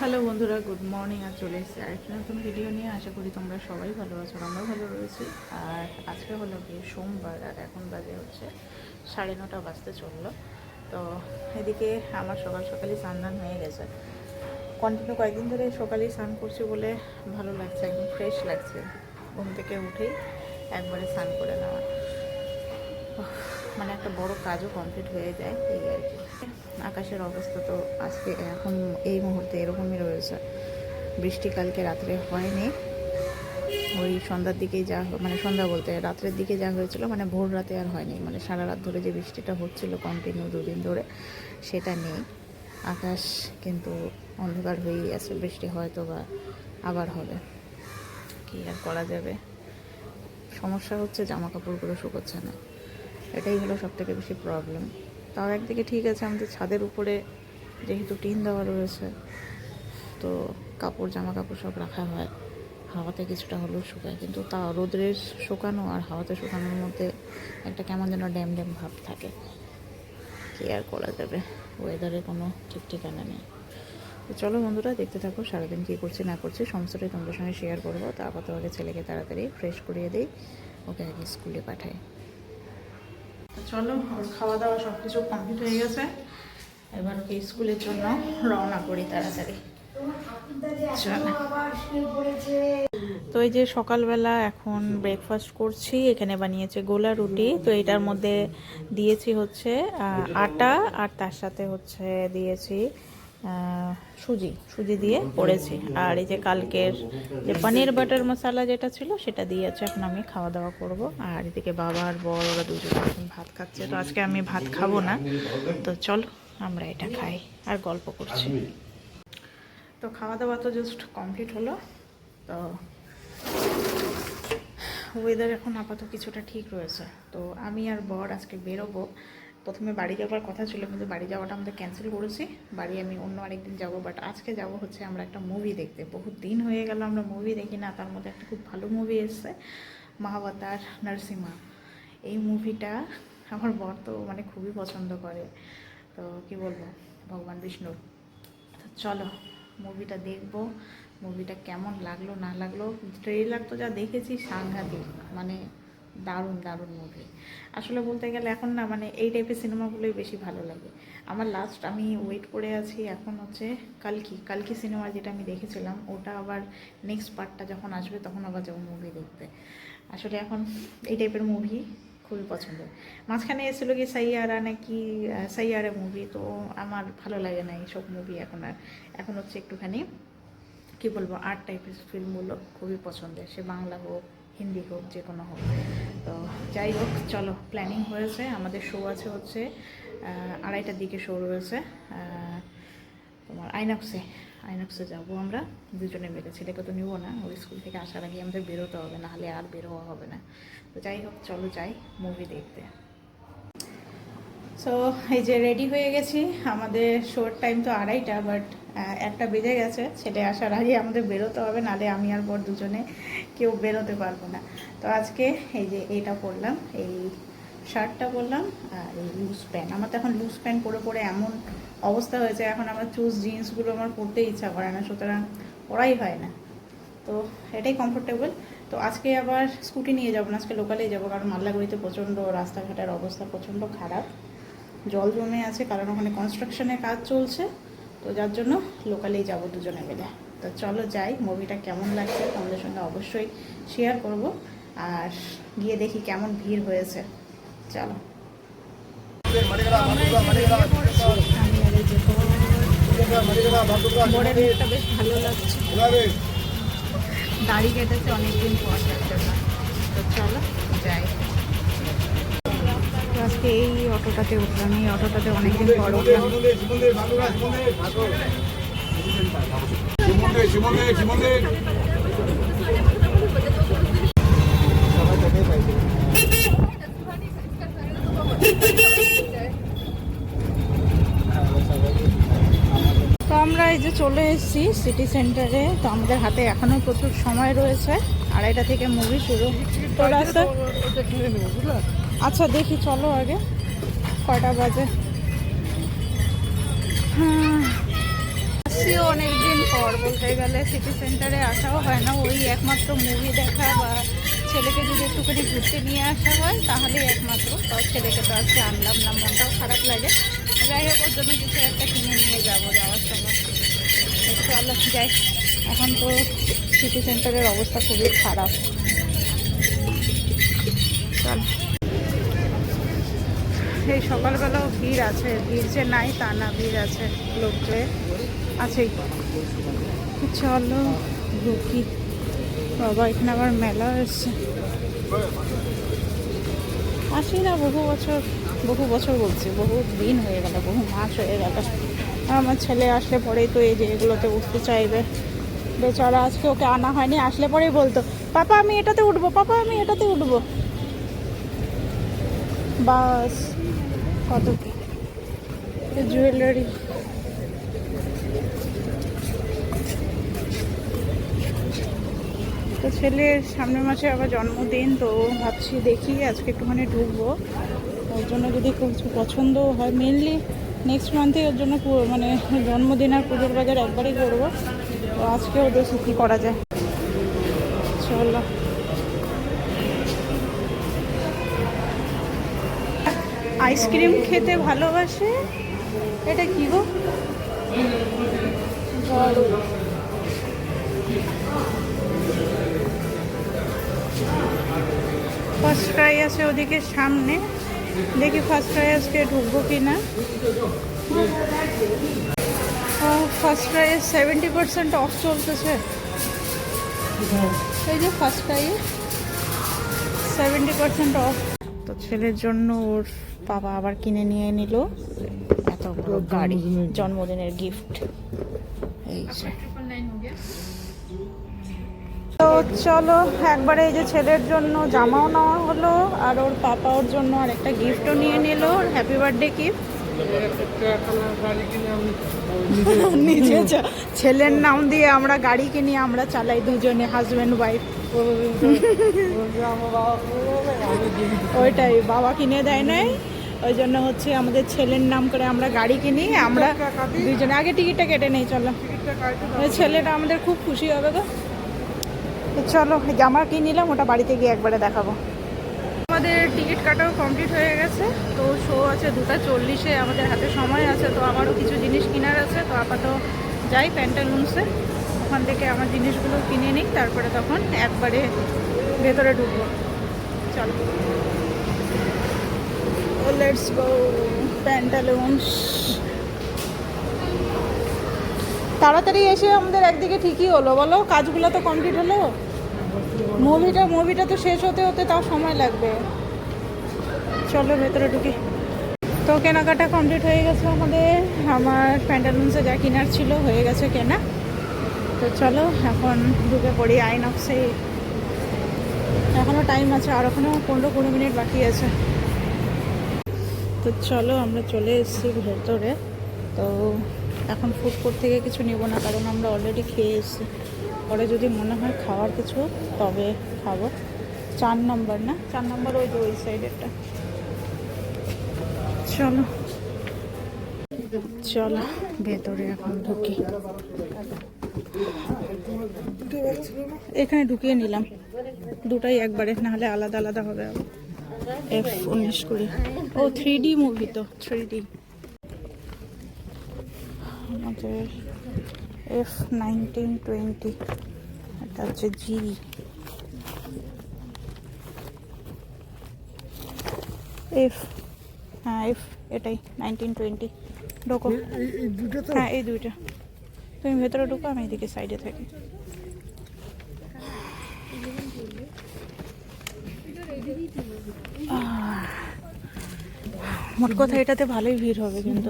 Hello বন্ধুরা, good morning আর চলে এসেছি আরেকটা নতুন ভিডিও নিয়ে। আশা করি তোমরা সবাই ভালো আছো আর আমরাও ভালো রয়েছি। আর আজকে হলো গিয়ে সোমবার আর এখন বাজে হচ্ছে সাড়ে নটা বাজতে চলল। তো এদিকে আমার সকাল সকালই স্নান হয়ে গেছে। কন্টিনিউ কয়েকদিন ধরে সকালেই স্নান করছি বলে ভালো লাগছে, একদম ফ্রেশ লাগছে। ঘুম থেকে উঠেই একবারে স্নান করে নেওয়া। মানে একটা বড় কাজও কমপ্লিট হয়ে যায়, এই আর কি। আকাশের অবস্থা তো আজকে এখন এই মুহূর্তে এরকমই রয়েছে। বৃষ্টি কালকে রাত্রে হয়নি। ওই সন্ধ্যার দিকেই যা মানে সন্ধ্যা বলতে রাত্রের দিকে যা হয়েছিল মানে ভোর রাতে আর হয়নি। মানে সারা রাত ধরে যে বৃষ্টিটা হচ্ছিল কন্টিনিউ দুদিন ধরে, সেটা নেই। আকাশ কিন্তু অন্ধকার হয়েই আছে, বৃষ্টি হয়তো বা আবার হবে। কি আর করা যাবে? সমস্যা হচ্ছে জামা কাপড়গুলো শুকোচ্ছে না। এটাই হলো সব থেকে বেশি প্রবলেম তাও একদিকে ঠিক আছে আমাদের ছাদের উপরে যেহেতু টিন দেওয়া রয়েছে, তো কাপড় জামা কাপড় সব রাখা হয়। হাওয়াতে কিছুটা হলেও শুকায়, কিন্তু তা রোদ্রের শুকানো আর হাওয়াতে শুকানোর মধ্যে একটা কেমন যেন ড্যাম ড্যাম ভাব থাকে। কি আর করা যাবে? ওয়েদারে কোনো ঠিক ঠিকানা নেই। তো চলো বন্ধুরা, দেখতে থাকো সারাদিন কী করছি, না করছি, সমস্তটাই তোমাদের সঙ্গে শেয়ার করব। তা আপাতত ছেলেকে তাড়াতাড়ি ফ্রেশ করিয়ে দিই, ওকে আগে স্কুলে পাঠাই। চলো, ওর খাওয়া দাওয়া সব কিছু কমপ্লিট হয়ে গেছে। এবার ওকে স্কুলের জন্য রওনা করি তাড়াতাড়ি। তো এই যে সকালবেলা এখন ব্রেকফাস্ট করছি, এখানে বানিয়েছে গোলা রুটি। তো এটার মধ্যে দিয়েছি হচ্ছে আটা, আর তার সাথে হচ্ছে দিয়েছি সুজি সুজি দিয়ে করেছি। আর এই যে কালকের যে পনির বাটার মশলা যেটা ছিল, সেটা দিয়ে আছে এখন আমি খাওয়া দাওয়া করব। আর এদিকে বাবা আর বর, ওরা দুজন ভাত খাচ্ছে। তো আজকে আমি ভাত খাব না। তো চলো, আমরা এটা খাই আর গল্প করছি। তো খাওয়া দাওয়া তো জাস্ট কমপ্লিট হলো। তো ওয়েদার এখন আপাতত কিছুটা ঠিক রয়েছে। তো আমি আর বর আজকে বেরোবো। প্রথমে বাড়ি যাওয়ার কথা ছিল কিন্তু বাড়ি যাওয়াটা আমাদের ক্যান্সেল করেছি। বাড়ি আমি অন্য আরেকদিন যাব বাট আজকে যাব হচ্ছে আমরা একটা মুভি দেখতে। বহুত দিন হয়ে গেল আমরা মুভি দেখি না, তার মধ্যে একটা খুব ভালো মুভি এসছে মহাবতার নরসিমা এই মুভিটা আমার বর তো মানে খুবই পছন্দ করে। তো কি বলব, ভগবান বিষ্ণুর তো চলো মুভিটা দেখব মুভিটা কেমন লাগল, না লাগল ট্রেলার তো যা দেখেছি সাংঘাতিক মানে দারুণ দারুণ মুভি আসলে বলতে গেলে এখন না মানে এই টাইপের সিনেমাগুলোই বেশি ভালো লাগে। আমার লাস্ট আমি ওয়েট করে আছি এখন হচ্ছে কালকি। কালকি সিনেমা যেটা আমি দেখেছিলাম, ওটা আবার নেক্সট পার্টটা যখন আসবে তখন আবার যাব মুভি দেখতে। আসলে এখন এই টাইপের মুভি খুবই পছন্দ। মাঝখানে এসেছিল কি সাইয়ারা নাকি সাইয়ারা মুভি তো আমার ভালো লাগে না এইসব মুভি এখন আর। এখন হচ্ছে একটুখানি, কি বলব আর্ট টাইপের ফিল্মগুলো খুবই পছন্দের। সে বাংলা হোক হিন্দি হোক, যে কোনো হোক। তো যাই হোক, চলো প্ল্যানিং হয়েছে। আমাদের শো আছে হচ্ছে আড়াইটার দিকে শো রয়েছে। তোমার আইনক্সে আইনক্সে যাব আমরা। দুজনে মিলে। ছেলেকে তো নিবো না, ওই স্কুল থেকে আসার আগে আমাদের বেরোতে হবে না হলে আর বেরোয়া হবে না। তো যাই হোক, চলো যাই মুভি দেখতে। সো এই যে রেডি হয়ে গেছি। আমাদের শোর টাইম তো আড়াইটা বাট একটা বেজে গেছে। ছেলে আসার আগে আমাদের বেরোতে হবে, নালে আমি আর পর দুজনে কেউ বেরোতে পারব না। তো আজকে এই যে এটা পরলাম, এই শার্টটা পরলাম, আর এই লুজ প্যান্ট আমার তো এখন লুজ প্যান্ট পরে পরে এমন অবস্থা হয়েছে, এখন আমার চুজ জিন্সগুলো আমার পরতে ইচ্ছা করে না, সুতরাং পরাই হয় না। তো এটাই কমফোর্টেবল তো আজকে আবার স্কুটি নিয়ে যাব না, আজকে লোকালেই যাব, কারণ মাল্লাগুড়িতে প্রচণ্ড রাস্তাঘাটের অবস্থা প্রচণ্ড খারাপ। জল জমে আছে, কারণ ওখানে কনস্ট্রাকশনের কাজ চলছে। তো যার জন্য লোকালেই যাব দুজনে মিলে। তো চলো যাই মুভিটা কেমন লাগছে তোমাদের সঙ্গে অবশ্যই শেয়ার করব। আর গিয়ে দেখি কেমন ভিড় হয়েছে। চলো। বেশ ভালো লাগছে। দাড়ি কেটেছে অনেকদিন পর। তো চলো, যাই। তো আজকে এই অটোটাতে উঠলাম। এই অটোটাতে অনেকদিন পর উঠলাম। তো আমরা এই যে চলে এসেছি সিটি সেন্টারে তো আমাদের হাতে এখনও প্রচুর সময় রয়েছে। আড়াইটা থেকে মুভি শুরু। তো রাস্তা আচ্ছা দেখি, চলো আগে। কয়টা বাজে? আসছিও অনেকদিন পর, বলতে গেলে সিটি সেন্টারে আসাও হয় না। ওই একমাত্র মুভি দেখা বা ছেলেকে যদি একটুখানি ঘুরতে নিয়ে আসা হয়, তাহলেই একমাত্র। তাও ছেলেকে তো আজকে আনলাম না, মনটাও খারাপ লাগে। যাই হোক, ওর জন্য কিছু একটা কিনে নিয়ে যাব যাওয়ার সময়। তো চলো, যাই। এখন তো সিটি সেন্টারের অবস্থা খুবই খারাপ। চল। এই সকালবেলাও ভিড় আছে, ভিড় যে নাই তা না, ভিড় আছে লোককে আছেই। চলো ঢুকি বাবা, এখানে আবার মেলা এসছে আসি না, বহু বছর বহু বছর বলছি, বহু দিন হয়ে গেল, বহু মাস হয়ে গেল। আমার ছেলে আসলে পরেই তো এই যে এগুলোতে উঠতে চাইবে। বেচারা আজকে ওকে আনা হয়নি, আসলে পরেই বলতো, পাপা, আমি এটাতে উঠবো, পাপা, আমি এটাতে উঠবো। বাস। কত কি জুয়েলারি তো ছেলের সামনের মাসে আবার জন্মদিন, তো ভাবছি দেখি আজকে একটুখানি ঢুকবো। ওর জন্য যদি কিছু পছন্দ হয় মেনলি নেক্সট মান্থে ওর জন্য মানে জন্মদিন আর পুজোর বাজার একবারই করব। তো আজকে ওদের সুখী করা যায়। চলো। আইসক্রিম খেতে ভালোবাসে? এটা কি গো? ফার্স্ট ফ্রাই আছে ওদিকে সামনে। দেখি ফার্স্ট ফ্রাই আজকে ঢুকবো কি না FirstCry seventy percent off চলতেছে। এই যে ফার্স্ট ফ্রাইয়ে সেভেন্টি পার্সেন্ট অফ তো ছেলের জন্য ওর বাবা আবার কিনে নিয়ে নিল। এত বড় গাড়ি জন্মদিনের গিফট এই যে। তো চলো একবারে এই যে ছেলের জন্য জামাও নেওয়া হলো আর ওর পাপা ওর জন্য আর একটা গিফটও নিয়ে নিল হ্যাপি বার্থডে গিফট নিজে ছেলের নাম দিয়ে আমরা গাড়ি কিনি আমরা চালাই দুজনে হাজব্যান্ড ওয়াইফ ওইটাই, বাবা কিনে দেয় নাই। ওই জন্য হচ্ছে আমাদের ছেলের নাম করে আমরা গাড়ি কিনি, আমরা দুজনে আগে টিকিটটা কেটে নেই, চলো। ছেলেটা আমাদের খুব খুশি হবে গো। চলো জামা কি নিলাম, ওটা বাড়িতে গিয়ে একবারে দেখাবো। আমাদের টিকিট কাটাও কমপ্লিট হয়ে গেছে। তো শো আছে দুটা চল্লিশে, আমাদের হাতে সময় আছে, তো আমারও কিছু জিনিস কেনার আছে। তো আপাতত যাই প্যান্টালুন্সে ওখান থেকে আমার জিনিসগুলো কিনে নিই, তারপরে তখন একবারে ভেতরে ঢুকবো। চলো। লেটস গো প্যান্টালুন্স তাড়াতাড়ি এসে আমাদের একদিকে ঠিকই হলো, বলো? কাজগুলো তো কমপ্লিট হলো? মুভিটা মুভিটা তো শেষ হতে হতে তাও সময় লাগবে। চলো, ভেতরে ঢুকি। তো কেনাকাটা কমপ্লিট হয়ে গেছে আমাদের। আমার প্যান্টালুন্সে যা কেনার ছিল হয়ে গেছে কেনা। তো চলো, এখন ঢুকে পড়ি আইনক্সে। এখনও টাইম আছে, আর এখনও পনেরো কুড়ি মিনিট বাকি আছে। তো চলো, আমরা চলে এসেছি ভেতরে। তো এখন ফুড কোর্ট থেকে কিছু নেব না, কারণ আমরা অলরেডি খেয়ে এসেছি। পরে যদি মনে হয় খাওয়ার কিছু, তবে খাব। চার নম্বর না? চার নম্বর ওই যে ওই সাইডেরটা চলো। চলো, ভেতরে এখন ঢুকি। এখানে ঢুকিয়ে নিলাম। দুটাই একবারে নাহলে আলাদা আলাদা হবে এফ উনিশ কুড়ি। ও থ্রি ডি মুভি তো থ্রি ডি আমাদের এফ নাইনটিন টোয়েন্টি এটা হচ্ছে জি এফ হ্যাঁ এফ এটাই নাইনটিন টোয়েন্টি ঢোকো। হ্যাঁ এই দুইটা। তুমি ভেতরে ঢুকো আমি এদিকে সাইডে থাকি। মোট কথা এটাতে ভালোই ভিড় হবে কিন্তু।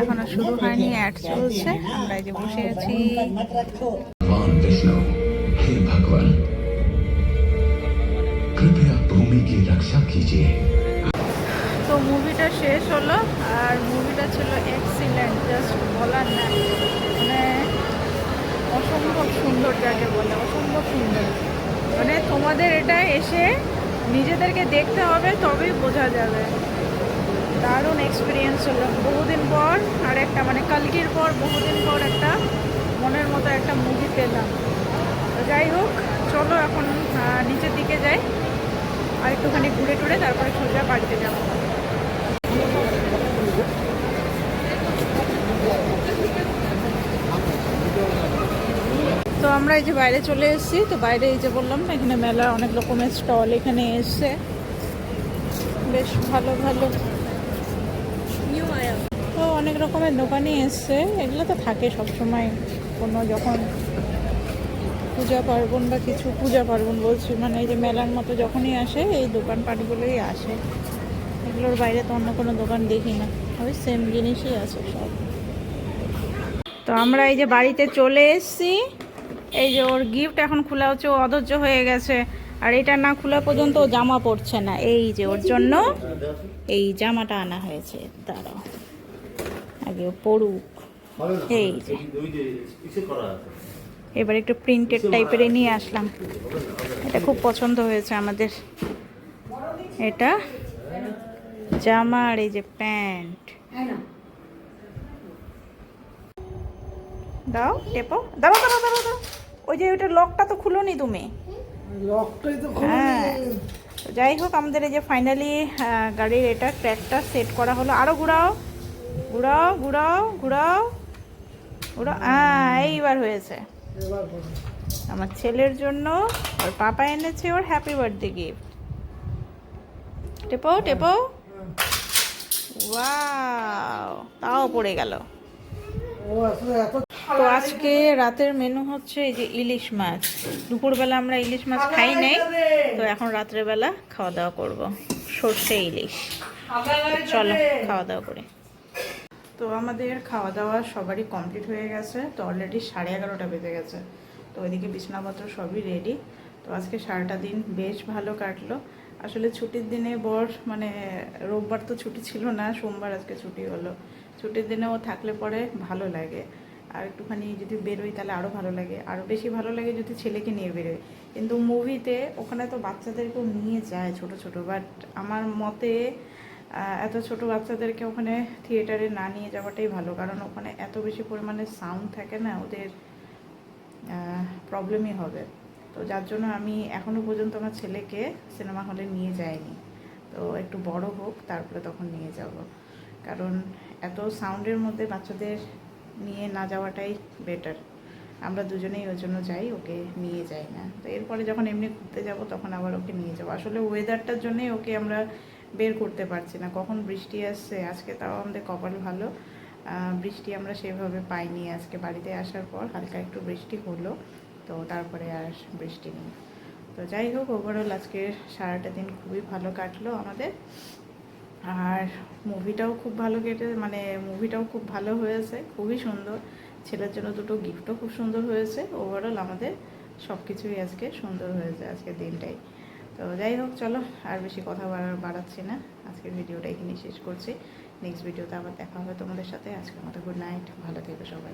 এখনও শুরু হয়নি অ্যাড চলছে। আমরা যে বসে আছি। তো মুভিটা শেষ হলো আর মুভিটা ছিল এক্স জাস্ট বলার না মানে অসম্ভব সুন্দর যাকে বলে, অসম্ভব সুন্দর। মানে তোমাদের এটা এসে নিজেদেরকে দেখতে হবে, তবেই বোঝা যাবে। দারুণ এক্সপিরিয়েন্স হলো। বহুদিন পর আর একটা মানে কালকির পর, বহুদিন পর একটা মনের মতো একটা মুভি পেলাম। যাই হোক, চলো এখন নিচের দিকে যাই। আর একটুখানি ঘুরে টুরে তারপরে সোজা বাড়িতে যাব। আমরা এই যে বাইরে চলে এসেছি তো বাইরে এই যে বললাম না এখানে মেলা অনেক রকমের স্টল এখানে এসছে। বেশ ভালো ভালো। তো অনেক রকমের দোকানই এসছে। এগুলো তো থাকে সব সময় কোনো যখন পূজা পার্বণ বা কিছু পূজা পার্বণ বলছি মানে এই যে মেলার মতো যখনই আসে এই দোকানপাটগুলোই আসে। এগুলোর বাইরে তো অন্য কোনো দোকান দেখি না। ওই সেম জিনিসই আছে সব। তো আমরা এই যে বাড়িতে চলে এসেছি। এই যে ওর গিফট এখন খোলা হচ্ছে, ও অধৈর্য হয়ে গেছে। আর এটা না খোলা পর্যন্ত ও জামা পড়ছে না। এই যে ওর জন্য এই জামাটা আনা হয়েছে। দাঁড়াও। আগে ও পড়ুক এই যে। এবার একটু প্রিন্টেড টাইপের নিয়ে আসলাম। এটা খুব পছন্দ হয়েছে আমাদের। এটা জামা আর এই যে প্যান্ট। দাও, টেপো। দাঁড়াও দাঁড়াও দাঁড়াও দাঁড়াও। ওই যে ওইটা লকটা তো খুলোনি তুমি? হ্যাঁ। তো যাই হোক আমাদের এই যে ফাইনালি গাড়ির এটা ট্র্যাকটা সেট করা হলো। আরও ঘুরাও। ঘুরাও ঘুরাও ঘুরাও। ঘুরাও। হ্যাঁ এইবার হয়েছে। আমার ছেলের জন্য ওর পাপা এনেছে ওর হ্যাপি বার্থডে গিফট টেপো টেপো। ওয়াও তাও পড়ে গেল। তো আজকে রাতের মেনু হচ্ছে এই যে ইলিশ মাছ। দুপুরবেলা আমরা ইলিশ মাছ খাই নাই তো এখন রাত্রেবেলা খাওয়া দাওয়া করব। সর্ষে ইলিশ। চলো খাওয়া দাওয়া করে। তো আমাদের খাওয়া দাওয়া সবারই কমপ্লিট হয়ে গেছে তো অলরেডি সাড়ে এগারোটা বেজে গেছে। তো ওইদিকে বিছানাপত্র সবই রেডি তো আজকে সারাটা দিন বেশ ভালো কাটলো। আসলে ছুটির দিনে বর মানে রোববার তো ছুটি ছিল না সোমবার আজকে ছুটি হলো। ছুটির দিনে ও থাকলে পরে ভালো লাগে। আর একটুখানি যদি বেরোই তাহলে আরও ভালো লাগে। আরও বেশি ভালো লাগে যদি ছেলেকে নিয়ে বেরোই। কিন্তু মুভিতে ওখানে তো বাচ্চাদেরকেও নিয়ে যায় ছোট ছোট। বাট আমার মতে এত ছোট বাচ্চাদেরকে ওখানে থিয়েটারে না নিয়ে যাওয়াটাই ভালো। কারণ ওখানে এত বেশি পরিমাণে সাউন্ড থাকে না, ওদের প্রবলেমই হবে। তো যার জন্য আমি এখনও পর্যন্ত আমার ছেলেকে সিনেমা হলে নিয়ে যাইনি। তো একটু বড় হোক, তারপরে তখন নিয়ে যাব। কারণ এত সাউন্ডের মধ্যে বাচ্চাদের নিয়ে না যাওয়াটাই বেটার আমরা দুজনেই ওর জন্য যাই, ওকে নিয়ে যাই না। তো এরপরে যখন এমনি ঘুরতে যাব, তখন আবার ওকে নিয়ে যাব। আসলে ওয়েদারটার জন্যই ওকে আমরা বের করতে পারছি না। কখন বৃষ্টি আসছে, আজকে তাও আমাদের কপাল ভালো। বৃষ্টি আমরা সেভাবে পাইনি আজকে বাড়িতে আসার পর। হালকা একটু বৃষ্টি হলো, তো তারপরে আর বৃষ্টি নেই। তো যাই হোক ওভারঅল আজকের সারাটা দিন খুবই ভালো কাটলো আমাদের। আর মুভিটাও খুব ভালো কেটে মানে মুভিটাও খুব ভালো হয়েছে, খুবই সুন্দর। ছেলের জন্য দুটো গিফটও খুব সুন্দর হয়েছে। ওভারঅল আমাদের সব কিছুই আজকে সুন্দর হয়েছে, আজকের দিনটাই। তো যাই হোক, চলো, আর বেশি কথা বাড়া- বাড়াচ্ছি না। আজকের ভিডিওটা এখানেই শেষ করছি। নেক্সট ভিডিওতে আবার দেখা হবে তোমাদের সাথে। আজকের মতো গুড নাইট ভালো থেকো সবাই।